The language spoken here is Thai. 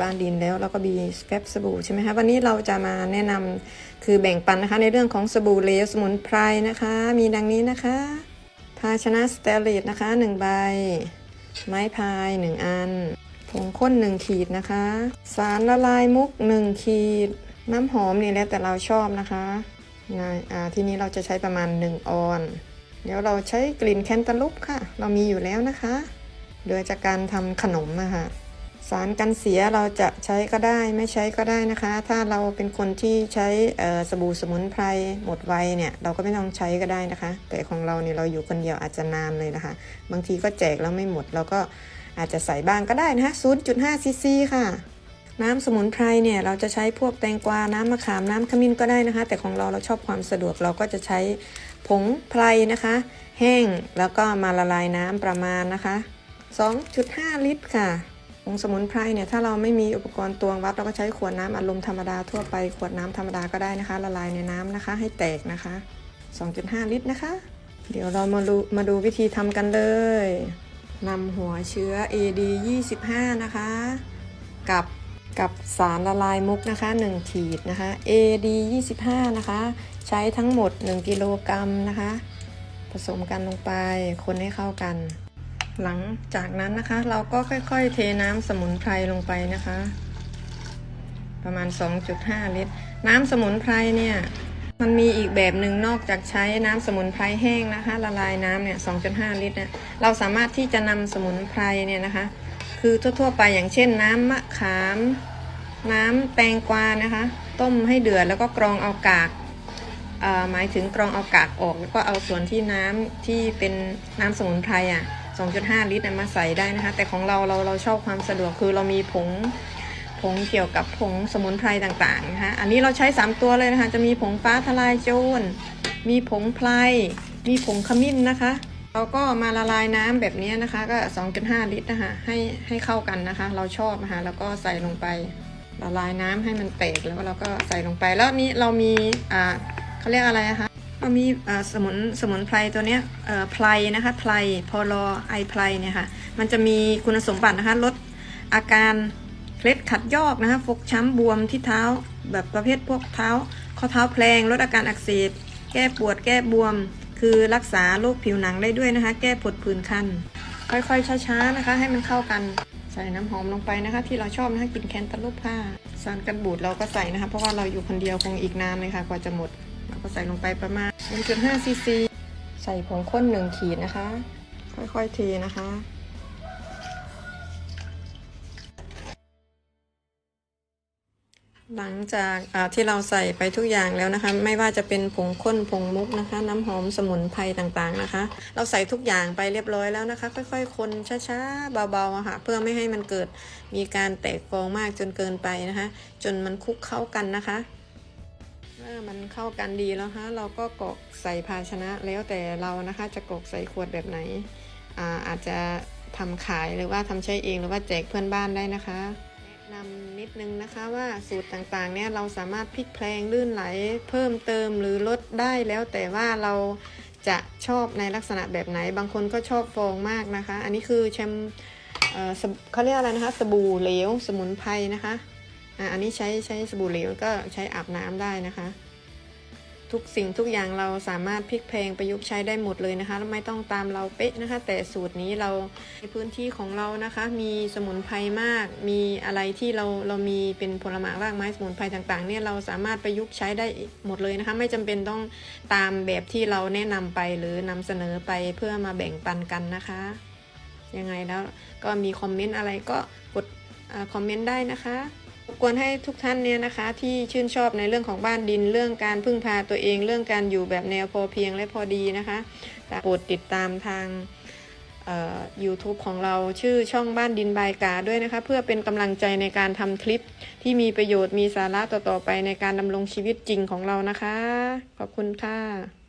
บ้านดินแล้วเราก็มีแฟบสบู่ใช่ไหมคะวันนี้เราจะมาแนะนำคือแบ่งปันนะคะในเรื่องของสบู่เลวสมุนไพรนะคะ มีดังนี้นะคะ ภาชนะสเตนเลสนะคะ1ใบ ไม้พาย 1 อัน ผงข้น 1 ขีดนะคะ สารละลายมุก 1 ขีด น้ำหอมนี่แล้วแต่เราชอบนะคะนะอ่าทีนี้เราจะใช้ประมาณ 1 ออนเดี๋ยวเราใช้กลิ่นแคนตาลูปค่ะ เรามีอยู่แล้วนะคะ โดยจากการทำขนมนะคะ สารกันเสียเราจะใช้ก็ได้ไม่ใช้ก็ได้นะคะ ถ้าเราเป็นคนที่ใช้สบู่สมุนไพรหมดไวเนี่ยเราก็ไม่ต้องใช้ก็ได้นะคะ แต่ของเราเนี่ยเราอยู่คนเดียวอาจจะนานเลยนะคะ บางทีก็แจกแล้วไม่หมดเราก็อาจจะใส่บ้างก็ได้นะคะ0.5ซีซีค่ะน้ำสมุนไพรเนี่ยเราจะใช้พวกแตงกวา น้ำมะขาม น้ำขมิ้นก็ได้นะคะ แต่ของเราเราชอบความสะดวกเราก็จะใช้ผงไพรนะคะ แห้งแล้วก็มาละลายน้ำประมาณนะคะ 2.5 ลิตรค่ะ ผงสมุนไพรเนี่ยถ้าเราไม่มีอุปกรณ์ตวงวัดเราก็ใช้ขวดน้ำอัดลมธรรมดาทั่วไปขวดน้ำธรรมดาก็ได้นะคะ ละลายในน้ำนะคะ ให้แตกนะคะ 2.5 ลิตรนะคะ เดี๋ยวเรามาดูมาดูวิธีทำกันเลยนำหัวเชื้อ AD 25 นะคะ กับกับสารละลายมุกนะคะ 1 ขีดนะคะ AD 25 นะคะ ใช้ทั้งหมด 1 กิโลกรัมนะคะ ผสมกันลงไปคนให้เข้ากัน หลังจากนั้นนะคะ เราก็ค่อยๆ เทน้ำสมุนไพรลงไปนะคะ ประมาณ 2.5 ลิตร น้ำสมุนไพรเนี่ย มันมีอีกแบบหนึ่งนอกจากใช้น้ำสมุนไพรแห้งนะคะ ละลายน้ำเนี่ย 2.5 ลิตรเนี่ยเราสามารถที่จะนำสมุนไพรเนี่ยนะคะ คือทั่วๆ ไปอย่างเช่นน้ำมะขาม น้ำแตงกวานะคะ ต้มให้เดือดแล้วก็กรองเอากากหมายถึงกรองเอากากออก แล้วก็เอาส่วนที่น้ำที่เป็นน้ำสมุนไพรอะ 2.5 ลิตรน่ะมาใส่ได้นะคะ แต่ของเราเราเราชอบความสะดวกคือเรามีผงผงเกี่ยวกับผงสมุนไพรต่างๆนะคะอันนี้เราใช้ 3 ตัวเลยนะคะจะมีผงฟ้าทลายโจรมีผงไพรมีผงขมิ้นนะคะเราก็มาละลายน้ำแบบนี้นะคะ ก็ 2.5 ลิตรนะคะให้ให้เข้ากันนะคะ เราชอบนะคะแล้วก็ใส่ลงไปละลายน้ำให้มันแตกแล้วเราก็ใส่ลงไป แล้วนี้เรามีอ่าเขาเรียกอะไรนะคะ มีสมุนสมุนไพรตัวเนี้ยเอ่อไพรนะคะไพรพอรอไอไพรเนี่ยค่ะมันจะมีคุณสมบัตินะคะลดอาการเคล็ดขัดยอกนะคะฟกช้ำบวมที่เท้าแบบประเภทพวกเท้า ข้อเท้าแพลงลดอาการอักเสบแก้ปวดแก้บวม คือรักษาโรคผิวหนังได้ด้วยนะคะ แก้ผดผื่นคัน ค่อยๆ ช้าๆนะคะ ให้มันเข้ากันใส่น้ำหอมลงไปนะคะ ที่เราชอบนะคะกินแคนตาลูปค่ะสารกันบูดเราก็ใส่นะคะ เพราะว่าเราอยู่คนเดียวคงอีกนานเลยค่ะกว่าจะหมดเราก็ใส่ลงไปประมาณ 1.5ซีซีใส่ผงข้น1ขีดนะคะ ค่อยๆเทนะคะ หลังจากที่เราใส่ไปทุกอย่างแล้วนะคะ ไม่ว่าจะเป็นผงข้นผงมุกนะคะ น้ำหอมสมุนไพรต่างๆนะคะ เราใส่ทุกอย่างไปเรียบร้อยแล้วนะคะ ค่อย ๆ คนช้าๆเบาๆค่ะเพื่อไม่ให้มันเกิดมีการแตกฟองมากจนเกินไปนะคะ จนมันคลุกเข้ากันนะคะ เมื่อมันเข้ากันดีแล้วคะเราก็กรอกใส่ภาชนะแล้วแต่เรานะคะจะกรอกใส่ขวดแบบไหนอาอาจจะทำขายหรือว่าทำใช้เองหรือว่าแจกเพื่อนบ้านได้นะคะแนะนำนิดนึงนะคะว่าสูตรต่างๆเนี่ยเราสามารถพลิกแพลงลื่นไหลเพิ่มเติมหรือลดได้แล้วแต่ว่าเราจะชอบในลักษณะแบบไหน บางคนก็ชอบฟองมากนะคะ อันนี้คือแชมเขาเรียกอะไรนะคะ สบู่เหลวสมุนไพรนะคะ อะอันนี้ใช้ใช้สบู่เหลวก็ใช้อาบน้ำได้นะคะ ทุกสิ่งทุกอย่างเราสามารถพลิกแพลงประยุกต์ใช้ได้หมดเลยนะคะไม่ต้องตามเราเป๊ะนะคะ แต่สูตรนี้เราในพื้นที่ของเรานะคะ มีสมุนไพรมาก มีอะไรที่เราเรามีเป็นผลไม้รากไม้สมุนไพรต่างๆเนี่ยเราสามารถประยุกต์ใช้ได้หมดเลยนะคะ ไม่จำเป็นต้องตามแบบที่เราแนะนำไปหรือนำเสนอไปเพื่อมาแบ่งปันกันนะคะยังไงแล้วก็มีคอมเมนต์อะไรก็กดคอมเมนต์ได้นะคะ รบกวนให้ทุกท่านเนี่ยนะคะ ที่ชื่นชอบในเรื่องของบ้านดิน เรื่องการพึ่งพาตัวเอง เรื่องการอยู่แบบแนวพอเพียงและพอดีนะคะโปรดติดตามทางเอ่อ YouTube ของเราชื่อช่องบ้านดินบายกาด้วยนะคะ เพื่อเป็นกำลังใจในการทำคลิปที่มีประโยชน์มีสาระต่อๆไปในการดำรงชีวิตจริงของเรานะคะ ขอบคุณค่ะ